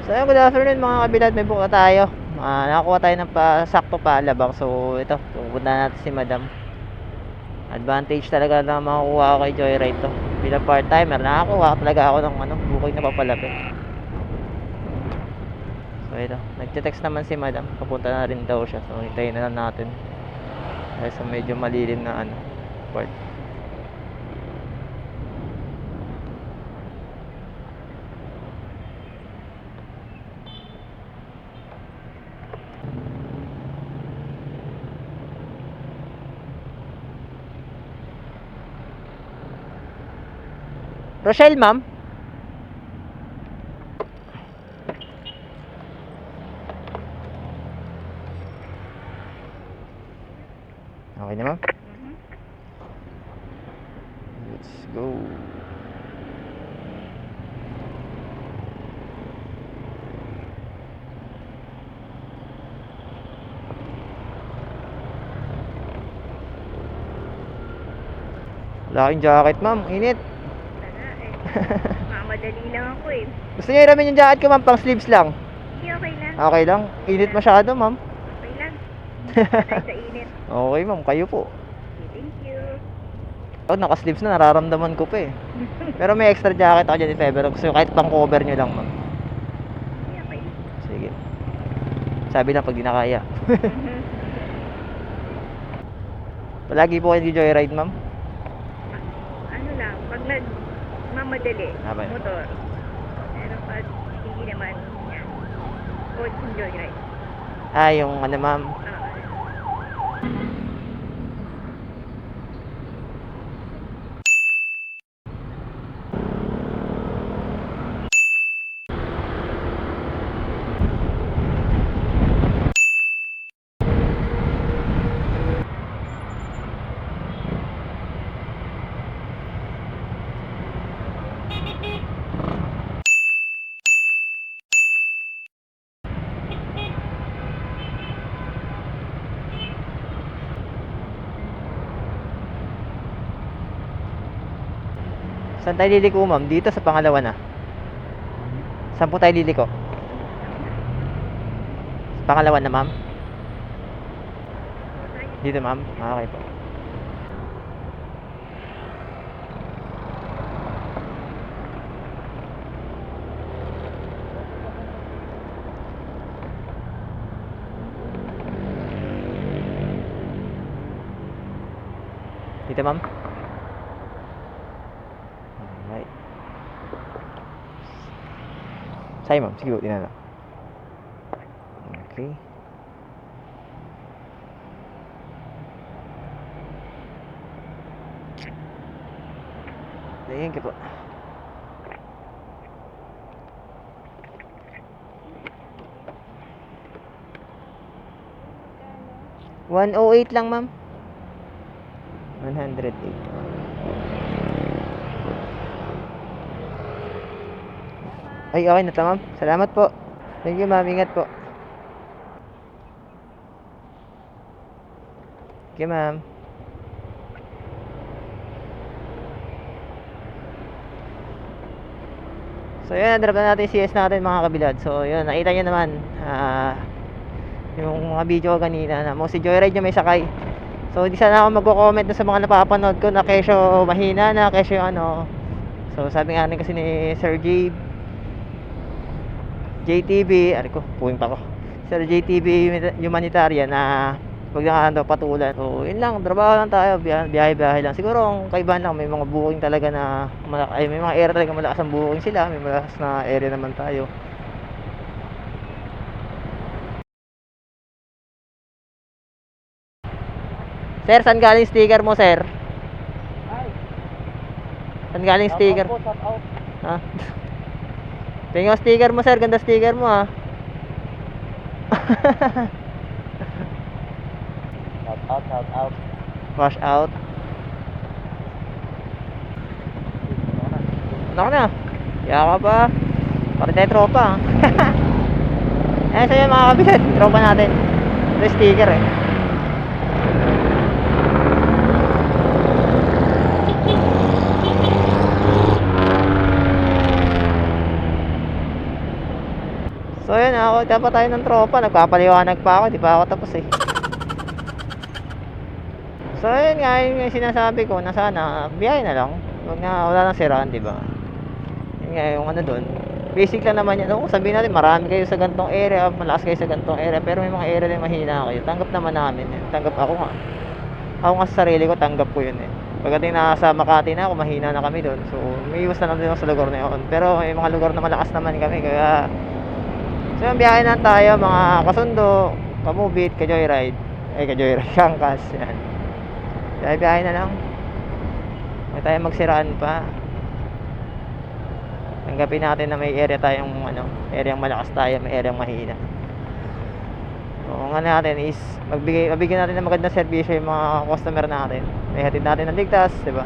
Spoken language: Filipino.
So ayun, good afternoon mga kabilad, may buka tayo. Ah, nakakuha tayo ng pa, sakto. So ito, pupunta natin si Madam. Advantage talaga na makukuha ko kay Joyride to. Bilang part-timer, nakakuha talaga ako ng ano, booking na papalapit. So ito, nagte-text naman si Madam. Papunta na rin daw siya. So hintayin na lang natin. Dahil sa medyo malilim na ano, part. Rochelle, ma'am? Okay na, ma'am? Let's go. Wala kayong jacket, ma'am. Init. Mamadali lang ako eh. Gusto niyo iramin yung jacket ko, ma'am? Pang sleeves lang. Hindi, okay lang. Okay lang. Init masyado, ma'am. Okay lang. Dahil sa init. Okay, ma'am. Kayo po. Okay, thank you. Oh, naka-sleeves na. Nararamdaman ko pa eh. Pero may extra jacket ako dyan if ever. Gusto kahit pang cover nyo lang, ma'am. Okay, okay. Sige. Sabi lang pag di na kaya. Palagi po kayo joyride, ma'am. ano lang, pag nag mamadali, ba- motor. Pero pag hindi naman, yan. Coach enjoy right? Ah, yung ano, ma'am. Ah, Saan tayo liliko, ma'am? Dito sa pangalawa na. Saan po tayo liliko? Sa pangalawa na, ma'am? Dito, ma'am? Ah, Okay po. Dito, ma'am? Sa'yo, ma'am. Sige po, tingnan lang. Okay. Thank you po. One oh eight lang, ma'am. One hundred eight. Ay, okay na to, ma'am. Salamat po. Thank you, ma'am. Ingat po. Okay, ma'am. So, yun. Drop na natin yung CS natin, mga kabilad. So, yun. Nakita nyo naman. Ah... yung mga video kanina na mo si Joyride yung may sakay. So, hindi sana ako magko-comment sa mga napapanood ko na kesyo mahina na, kesyo ano. So, sabi nga rin kasi ni Sir J JTB, ano ko, puwing pa ko. Sir JTB Humanitarian na pag nakakanda patulan. So, yun lang, trabaho lang tayo, biyahe- biyahe-biyahe lang. Siguro, ang kaibahan lang, may mga booking talaga na, malak- ay, may mga area talaga malakas ang booking sila, may malakas na area naman tayo. Sir, saan galing sticker mo, sir? Saan galing sticker? Ha? Tingnan yung sticker mo, sir. Ganda sticker mo, ah. Shout out, shout out. Wash out. Ano ka na? Kaya ka pa. Pare tayo tropa, ah. eh, sa'yo mga kabilat. Tropa natin. Ito sticker, eh. So yun, ako dapat tayo ng tropa. Nagpapaliwanag pa ako, di pa ako tapos eh. So yun nga, yun yung sinasabi ko na sana biyahe na lang. Huwag na, wala nang siraan, di ba? Yun nga, yung ano dun. Basic lang naman yan. Oo, sabihin natin, marami kayo sa gantong area, malakas kayo sa gantong area, pero may mga area na mahina kayo. Tanggap naman namin eh. Tanggap ako nga. Ako nga sa sarili ko, tanggap ko yun eh. Pagdating na sa Makati na ako, mahina na kami doon. So, may iwas na lang din sa lugar na yun. Pero may mga lugar na malakas naman kami, kaya... So, yung biyahe na tayo, mga kasundo, kamubit, ka-joyride. Eh, ka-joyride, kangkas, yan. Kaya biyahe na lang. Huwag tayo magsiraan pa. Tanggapin natin na may area tayong ano, area malakas tayo, may area mahina. So, ang ano natin is magbigay mabigyan natin ng magandang serbisyo yung mga customer natin. May hatid natin ng ligtas, 'di ba?